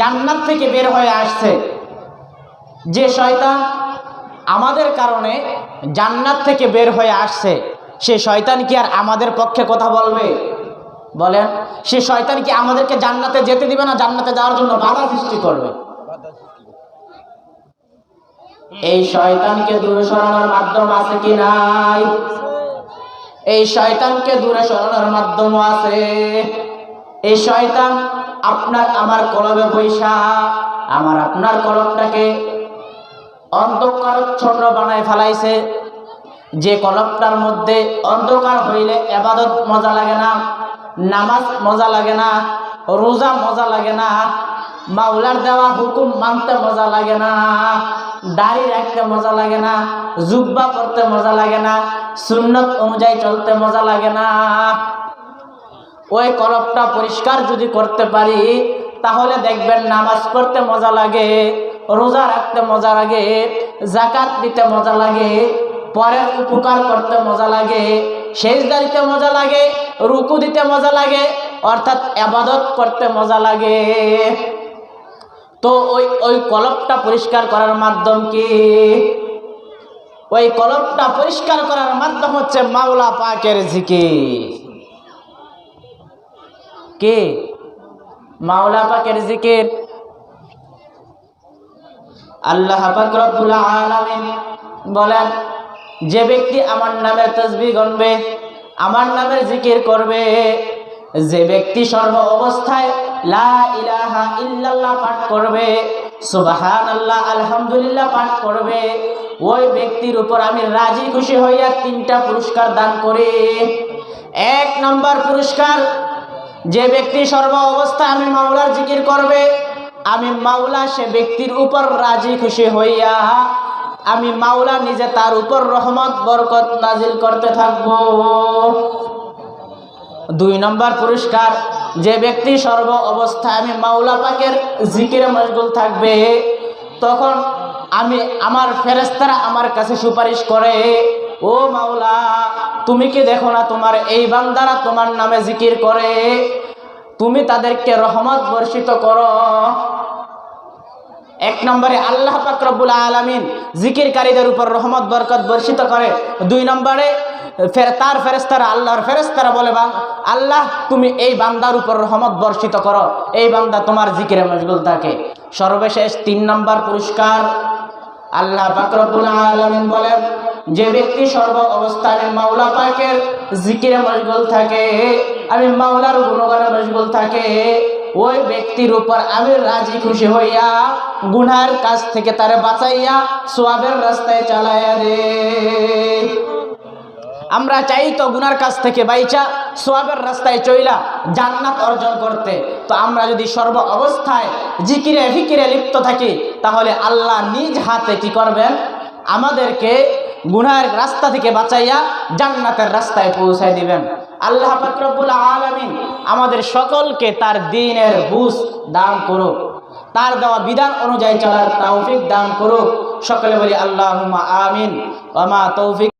জান্নাত থেকে বের হয়ে আসছে। যে শয়তান আমাদের কারণে জান্নাত থেকে বের হয়ে আসছে, সে শয়তান কি আর আমাদের পক্ষে কথা বলবে? বলেন, সে শয়তান কি আমাদেরকে জান্নাতে যেতে দিবে না জান্নাতে যাওয়ার জন্য বাধা সৃষ্টি করবে? এই শয়তানকে দূরে সরানোর মাধ্যম আছে কি নাই? এই শয়তানকে দূরে সরানোর মাধ্যম আছে। এই শয়তান, আপনার আমার কলবে বৈশা আমার আপনার কলমটাকে অন্ধকারচ্ছন্ন বানায় ফেলাইছে। যে কলপটার মধ্যে অন্ধকার হইলে এবাদত মজা লাগে না, নামাজ মজা লাগে না, রোজা মজা লাগে না, মাওলার দেওয়া হুকুম মানতে মজা লাগে না, দাড়ি রাখতে মজা লাগে না, জুব্বা পড়তে মজা লাগে না, সুন্নত অনুযায়ী চলতে মজা লাগে না। ওই কলপটা পরিষ্কার যদি করতে পারি, তাহলে দেখবেন নামাজ পড়তে মজা লাগে, রোজা রাখতে মজা লাগে জাকাত দিতে মজা লাগে, পরের উপকার করতে মজা লাগে, সেজদা দিতে মজা লাগে, রুকু দিতে মজা লাগে, অর্থাৎ আবাদত করতে মজা লাগে। তো ওই ওই কলপটা পরিষ্কার করার মাধ্যম কি? ওই কলপটা পরিষ্কার করার মাধ্যম হচ্ছে মাওলা পাকের জিকির। কে? মাওলা পাকের জিকির। আল্লাহ পাক রব্বুল আলামিন বলেন, যে ব্যক্তি আমার নামে তসবি গণবে, আমার নামের জিকির করবে, যে ব্যক্তি সর্ব অবস্থায় লা ইলাহা ইল্লাল্লাহ পাঠ করবে, সুবহানাল্লাহ, আলহামদুলিল্লাহ পাঠ করবে, ওই ব্যক্তির উপর আমি রাজি খুশি হইয়া তিনটা পুরস্কার দান করি। এক নম্বর পুরস্কার যে ব্যক্তি সর্ব অবস্থা আমি মাওলার জিকির করবে, আমি মাওলা সে ব্যক্তির উপর রাজি খুশি হইয়া, আমি মাওলা নিজে তার উপর রহমত, বরকত নাজিল করতে থাকব। দুই নম্বর পুরস্কার, যে ব্যক্তি সর্ব অবস্থা আমি মাওলা পাকের জিকিরে মশগুল থাকবে, তখন আমি আমার ফেরেস্তারা আমার কাছে সুপারিশ করে, ও মাওলা তুমি কি দেখো না তোমার এই বান্দারা তোমার নামে জিকির করে? তুমি তাদেরকে রহমত বর্ষিত করো। এক নম্বরে আল্লাহ পাক আলমিন জিকিরকারীদের উপর রহমত, বরকত বর্ষিত করে। দুই নম্বরে ফের, তার ফেরেস্তারা আল্লাহর ফেরেস্তারা বলে বাং আল্লাহ, তুমি এই বান্দার উপর রহমত বর্ষিত করো। এই বান্দা তোমার জিকিরে মশগুল থাকে। সর্বশেষ তিন নম্বর পুরস্কার আল্লাহ পাক আলমিন আলামিন বলেন যে ব্যক্তি সর্ব অবস্থানে মাওলা পাকের জিকিরে মশগুল থাকে, আমি মাওলার গুণগানে মশগুল থাকে, ওই ব্যক্তির উপর আমি রাজি খুশি হইয়া গুনার কাছ থেকে তারে বাঁচাইয়া সোয়াবের রাস্তায় চালাইয়া রে আমরা চাই তো গুনার কাছ থেকে বাইচা সোয়াবের রাস্তায় চইলা জান্নাত অর্জন করতে। তো আমরা যদি সর্ব অবস্থায় জিকিরে ফিকিরে লিপ্ত থাকি, তাহলে আল্লাহ নিজ হাতে কি করবেন? আমাদেরকে গুনার রাস্তা থেকে বাঁচাইয়া জান্নাতের রাস্তায় পৌঁছায় দিবেন। আল্লাহ পাকরবুল আলমিন আমাদের সকলকে তার দিনের বুঝ দান করুক। তার দেওয়া বিধান অনুযায়ী চলার তৌফিক দান করুক। সকলে বলি আল্লাহ আমিন। ওমা তৌফিক